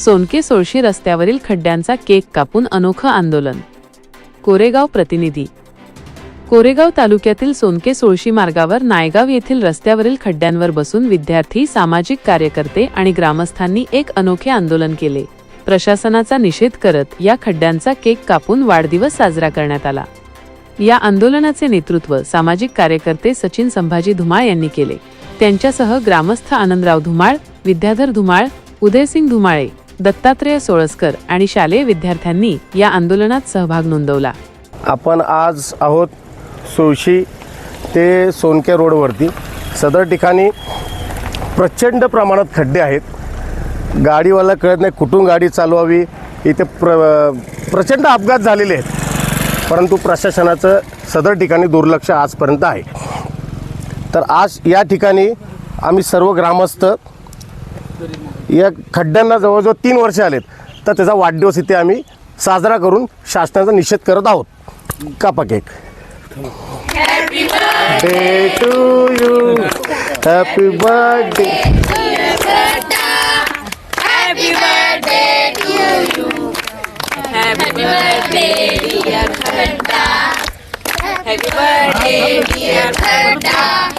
सोनके सोळशी रस्त्यावरील खड्ड्यांचा केक कापून अनोखं आंदोलन. कोरेगाव प्रतिनिधी. कोरेगाव तालुक्यातील सोनके सोळशी मार्गावर नायगाव येथील रस्त्यावरील खड्ड्यांवर बसून विद्यार्थी सामाजिक कार्यकर्ते आणि ग्रामस्थांनी एक अनोखे आंदोलन केले. प्रशासनाचा निषेध करत या खड्ड्यांचा केक कापून वाढदिवस साजरा करण्यात आला. या आंदोलनाचे नेतृत्व सामाजिक कार्यकर्ते सचिन संभाजी धुमाळ यांनी केले. त्यांच्यासह ग्रामस्थ आनंदराव धुमाळ विद्याधर धुमाळ उदयसिंग धुमाळे दत्तात्रेय सोळसकर आणि शालेय विद्यार्थ्यांनी या आंदोलनात सहभाग नोंदवला. आपण आज आहोत सुळशी ते सोनके रोडवरती सदर ठिकाणी प्रचंड प्रमाणात खड्डे आहेत. गाडीवाला कळत नाही कुठून गाडी चालवावी. इथे प्र प्रचंड अपघात झालेले आहेत. परंतु प्रशासनाचं सदर ठिकाणी दुर्लक्ष आजपर्यंत आहे. तर आज या ठिकाणी आम्ही सर्व ग्रामस्थ या खड्ड्यांना जवळजवळ तीन वर्ष आलेत. तर त्याचा वाढदिवस इथे आम्ही साजरा करून शासनाचा निषेध करत आहोत. कापा cake. Day to you happy birthday Happy birthday, dear Khanda. Happy birthday, dear Khanda.